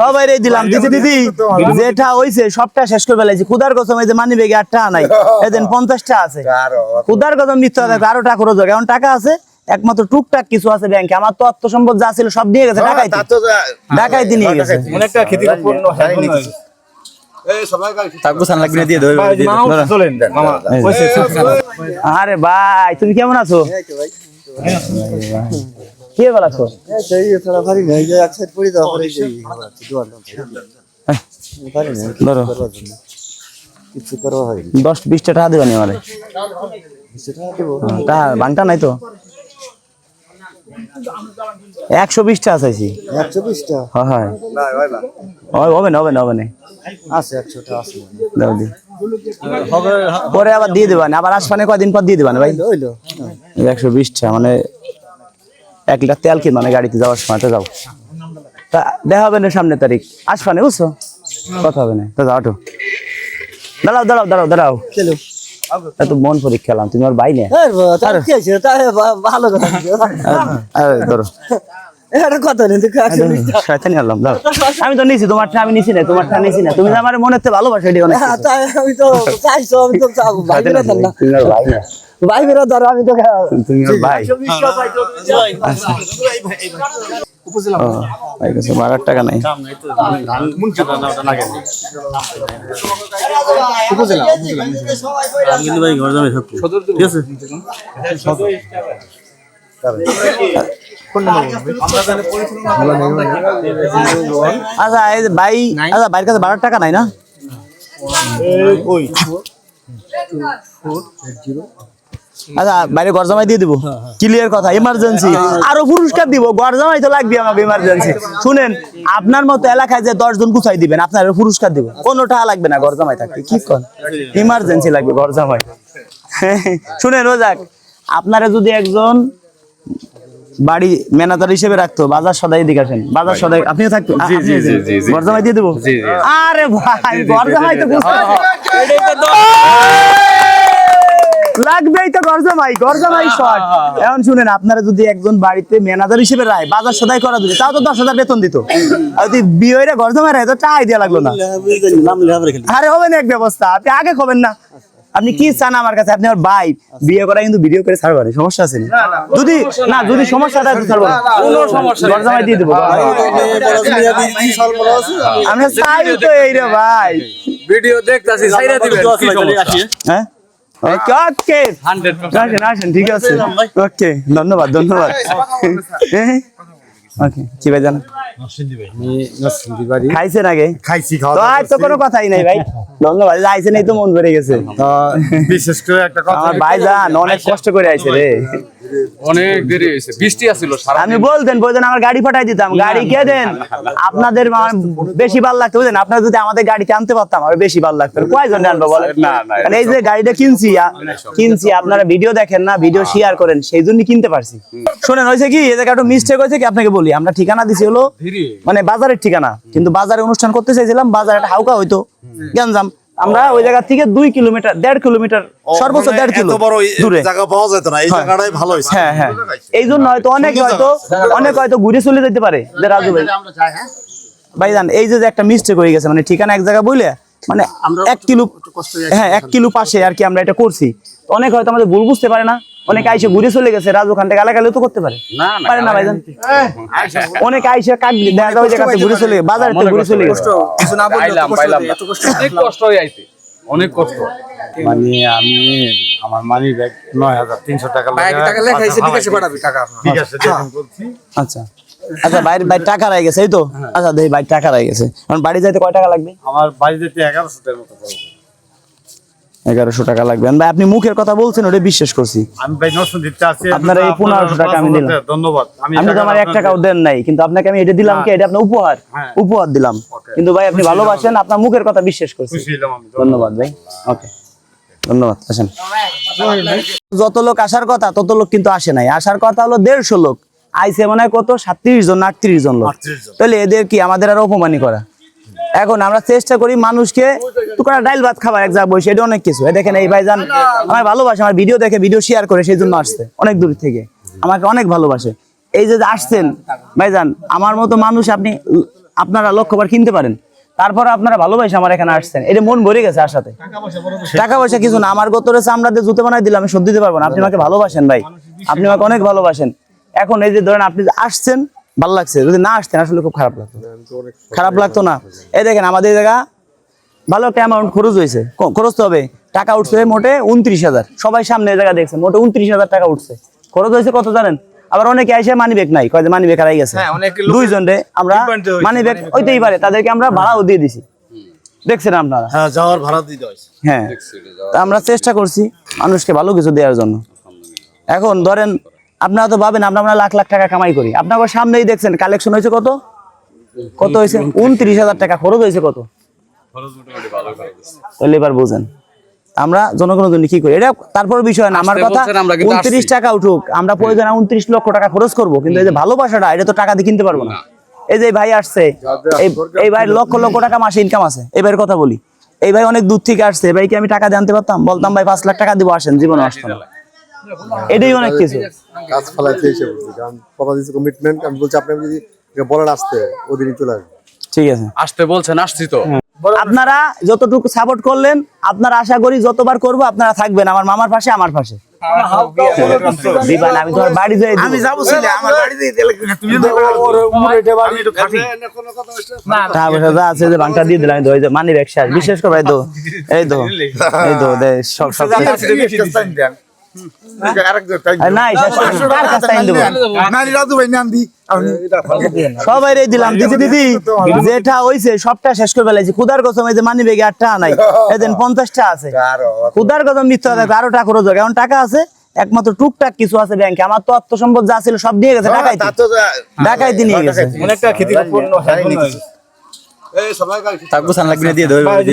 সবাই রে দিলাম দিদি দিদি যেটা হইছে সবটা শেষ করে ফেলাইছি। খুদার কসম এই যে মানি বেগে আটটা নাই এদিন পঞ্চাশটা আছে। খুদার কসম মিথ্যা কথা আরও টাকা রোজগার এখন টাকা আছে একমাত্র টুকটাক কিছু আছে ব্যাংকে। আমার তো অর্থ সম্পদ যা ছিল সব নিয়ে গেছে ঢাকায় ঢাকাইতে নিয়ে গেছে। অনেকটা ক্ষতিপূর্ণ না দেবো কে ভালো আছো ধরো। দশ বিশটা টাকা দিবানি আমারে? টাকা বাংটা নাই তো? একশো বিশটা আছেছি একশো বিশটা? হয় হয়। হয়, হবে না হবে না হবে না। আছে একশোটা আছে। দাও দি। পরে আবার দিয়ে দেবানি আবার আসবানে কয়দিন পর দিয়ে দেবানি ভাই? হইল। একশো বিশটা মানে এক লিটার তেল কিনবা না গাড়িতে যাওয়ার সময় তো যাও তা দেখা হবে না সামনে তারিখ। আসবা না বুঝছ? কথা হবে না। তো যাও তো। দাঁড়াও দাঁড়াও দাঁড়াও দাঁড়াও। চলো। এত মন পরীক্ষা খেলাম তুমি আর ভাই নে তার কি আছে তাই ভা- ভালো কথা। ধরো। এটা কত শয়তানি আল্লাহ দাও আমি তো নিছি তোমারটা আমি নিছি না তোমারটা নিছি না। তুমি যে আমার মনে হচ্ছে ভালোবাসো এটি অনেক হ্যাঁ, আমি তো চাইছো আমি তো চাও ভাই না। ভাই আমি তো তুমি ভাই। ও, ভাই টাকা নাই। কিন্তু ভাই ঘর যাবে থাকব। ঠিক আছে? আচ্ছা এই ভাই আচ্ছা ভাইয়ের কাছে বারো টাকা নাই না? আচ্ছা বাইরে ঘর জামাই দিয়ে দিব। ক্লিয়ার কথা ইমার্জেন্সি আরও পুরস্কার দিব ঘর জামাই তো লাগবে আমাকে ইমার্জেন্সি শুনেন আপনার মতো এলাকায় যে দশ জন গুছাই দিবেন আপনার পুরস্কার দিব। কোনো টাকা লাগবে না ঘর জামাই থাকতে কি কন? ইমার্জেন্সি লাগবে ঘর জামাই। শুনেন ও যাক আপনারা যদি একজন বাড়ি ম্যানেজার হিসেবে রাখতো বাজার সদাই দিকে আসেন বাজার সদাই আপনিও থাকতো? আ- আপনিও যান। ঘর জামাই দিয়ে দেবো? আরে ভাই ঘর তো বুঝতে লাগবেই তো ঘর জামাই ঘর জামাই শর্ট এখন শুনেন আপনারা যদি একজন বাড়িতে ম্যানেজার হিসেবে রায় বাজার সদাই করা দিবে তাও তো দশ হাজার বেতন দিত। আর যদি বিয়ে হইরে ঘর রায় তো টাকাই দেওয়া লাগল না। আরে হবে না এক ব্যবস্থা আপনি আগে খবেন না। আপনি কি চান আমার কাছে? আপনি আমার ভাই। বিয়ে করা কিন্তু ভিডিও করে ছাড়বেন সমস্যা আছে না? যদি না যদি সমস্যা থাকে ছাড়বো না। কোনো সমস্যা ঘর জামাই দিয়ে দেবো। আমরা চাই তো এই রে ভাই। ভিডিও দেখতাছি সাইরা দিবেন। কি সমস্যা? হ্যাঁ? ওকে ওকে। আসেন আসেন ঠিক আছে। ওকে ধন্যবাদ ধন্যবাদ। ওকে কি ভাই জান খাইছেন আগে? খাইছি তো খাওয়া তো কোনো কথাই নাই ভাই। ধন্যবাদ আইসেন এই তো মন ভরে গেছে। বিশেষ করে একটা কথা ভাই যান অনেক কষ্ট করে আইছে রে। অনেক দেরি হয়েছে বৃষ্টি আসছিল আমি বলতেন বলতেন আমার গাড়ি পাঠাই দিতাম। গাড়ি কে দেন? আপনাদের বেশি ভালো লাগতো বুঝলেন? আপনারা যদি আমাদের গাড়িতে আনতে পারতাম আমার বেশি ভালো লাগতো। কয়জন আনব বলেন? না, না, কারণ এই যে গাড়িটা কিনছি কিনছি আপনারা ভিডিও দেখেন না ভিডিও শেয়ার করেন সেই জন্য কিনতে পারছি। শোনেন হয়েছে কি? এই জায়গায় একটু মিস্টেক হয়েছে কি আপনাকে বলি? আমরা ঠিকানা দিছি হলো মানে বাজারের ঠিকানা। কিন্তু বাজারে অনুষ্ঠান করতে চাইছিলাম বাজারে একটা হাউকা হইতো গঞ্জাম আমরা ওই জায়গা থেকে দুই কিলোমিটার দেড় কিলোমিটার সর্বোচ্চ দেড় কিলো দূরে। জায়গা পাওয়া যেত না এই জায়গাটাই ভালো হ্যাঁ হ্যাঁ। এই জন্য হয়তো অনেক হয়তো অনেক হয়তো ঘুরে চলে যেতে পারে যে রাজু ভাই। ভাইজান এই যে একটা মিস্টেক হয়ে গেছে মানে ঠিকানা এক জায়গা বলে মানে এক কিলো হ্যাঁ এক কিলো পাশে আর কি আমরা এটা করছি। তো অনেক হয়তো আমাদের ভুল বুঝতে পারে না অনেক আইসে ঘুরে চলে গেছে রাজু খান থেকে এলাকালেও তো করতে পারে। পারে না ভাইজান? অনেক আইসে কাক দেখা যায় জায়গাতে ঘুরে চলে গেছে বাজারে তো ঘুরে চলে গেছে। পাইলাম পাইলাম। না। অনেক কষ্ট হয়ে আইছে। অনেক কষ্ট। মানে আমি আমার মানি ব্যাগ নয় হাজার তিনশো টাকা লাগে ঠিক আছে দেখুন বলছি। আচ্ছা। আচ্ছা বাইরে বাইরে টাকা রয়ে গেছে এই তো? আচ্ছা দেখি বাইরে টাকা রয়ে গেছে। এখন বাড়ি যাইতে কয় টাকা লাগবে? আমার বাড়ি যেতে এগারোশো টাকার মতো পড়বে। এগারোশো টাকা লাগবে। ভাই আপনি মুখের কথা বলছেন ওটা বিশ্বাস করছি। আমি ভাই নশো দিতে আছি আপনার এই 1500 টাকা আমি দিলাম। ধন্যবাদ। আপনি তো আমার এক টাকাও দেন নাই কিন্তু আপনাকে আমি এটা দিলাম কি? এটা আপনার উপহার। হ্যাঁ। উপহার দিলাম। কিন্তু ভাই আপনি ভালোবাসেন আপনার মুখের কথা বিশ্বাস করছি। ধন্যবাদ। ভাই। ওকে ধন্যবাদ আসেন। যত লোক আসার কথা তত লোক কিন্তু আসে নাই। আসার কথা হলো দেড়শো লোক। আইসে মনে হয় কত? সাতত্রিশ জন আটত্রিশ জন লোক। 38 তাহলে এদের কি আমাদের আর অপমানি করা? এখন আমরা চেষ্টা করি মানুষকে টুকরা ডাইল ভাত খাবার, এক জায়গায় বসে, এটা অনেক কিছু। দেখেন এই ভাইজান আমার ভালোবাসে, আমার ভিডিও দেখে, ভিডিও শেয়ার করে সেই জন্য আসছে, অনেক দূর থেকে। আমাকে অনেক ভালোবাসে। এই যে আসছেন, ভাইজান, আমার মতো মানুষ আপনি আপনারা লক্ষ্যবার কিনতে পারেন। তারপর আপনারা ভালোবাসে আমার এখানে আসছেন। এটা মন ভরে গেছে আসাতে। টাকা পয়সা কিছু না, আমার গত রেছে আমরা যে জুতো বানাই দিলাম, আমি শোধ দিতে পারব না। আপনি আমাকে ভালোবাসেন, ভাই। আপনি আমাকে অনেক ভালোবাসেন। এখন এই যে ধরেন আপনি আসছেন ভালো লাগছে। যদি না আসতেন আসলে খুব খারাপ লাগতো। খারাপ লাগতো না। এই দেখেন আমাদের জায়গা ভালো একটা অ্যামাউন্ট খরচ হয়েছে। খরচ তো হবে। টাকা উঠছে মোটে উনত্রিশ হাজার। সবাই সামনে এই জায়গা দেখছে মোটে উনত্রিশ হাজার টাকা উঠছে। খরচ হয়েছে কত জানেন? আবার অনেকে এসে মানি ব্যাগ নাই কয় মানি ব্যাগ হারাই গেছে। দুইজন রে আমরা মানি ব্যাগ হইতেই পারে তাদেরকে আমরা ভাড়াও দিয়ে দিছি। দেখছেন আপনারা? হ্যাঁ যাওয়ার ভাড়া দিতে হয় হ্যাঁ তা আমরা চেষ্টা করছি মানুষকে ভালো কিছু দেওয়ার জন্য। এখন ধরেন আপনারা তো ভাবেন আমরা আমরা লাখ লাখ টাকা কামাই করি। আপনার সামনেই দেখছেন কালেকশন হয়েছে কত? কত হয়েছে? উনত্রিশ হাজার টাকা খরচ হয়েছে কত? তাহলে এবার বুঝেন। আমরা জনগণের জন্য কি করি? এটা তারপর বিষয় না আমার কথা উনত্রিশ টাকা উঠুক আমরা প্রয়োজন উনত্রিশ লক্ষ টাকা খরচ করব কিন্তু এই যে ভালোবাসাটা এটা তো টাকা দিয়ে কিনতে পারব না। এই যে ভাই আসছে এই এই ভাই লক্ষ লক্ষ টাকা মাসে ইনকাম আছে। এই ভাইয়ের কথা বলি। এই ভাই অনেক দূর থেকে আসছে। ভাইকে আমি টাকা জানতে পারতাম? বলতাম ভাই পাঁচ লাখ টাকা দিব আসেন জীবনে আসতাম না। এটাই অনেক কিছু। কাজ ফেলাইতে এসে বলছি কারণ কথা দিচ্ছে কমিটমেন্ট আমি বলছি আপনি যদি বলার আসতে ওদিনই চলে আসবে। ঠিক আছে। আসতে বলছেন আসছি তো। আপনারা যতটুকু সাপোর্ট করলেন আপনারা আশা করি যতবার করব আপনারা থাকবেন আমার মামার পাশে আমার পাশে। দিবা আমি তোমার বাড়ি যাই আমি যাব আমার বাড়িতে তুমি টাকা পয়সা যা আছে যে বাংটা দিয়ে দিলাম আমি তো ওই যে মানি ব্যাগ শেষ। বিশেষ করে এই তো এই তো এই তো সব সব আর নাই শেষ করে- কার কাছে টাইম দেবো? সবাই দিলাম দিদি দিদি যেটা হইছে সবটা শেষ করে ফেলাইছি। খুদার কসম এই যে মানি ব্যাগে আটটা নাই। এদিন পঞ্চাশটা আছে। খুদার কসম মিথ্যা দেখো আরও টাকা টাকা আছে একমাত্র টুকটাক কিছু আছে ব্যাংকে। আমার তো অর্থ সম্পদ যা ছিল সব নিয়ে গেছে ঢাকাইতে ঢাকাইতে নিয়ে গেছে। অনেকটা খেতে তাকবো সান লাগবে দিয়ে দেবে এই যে।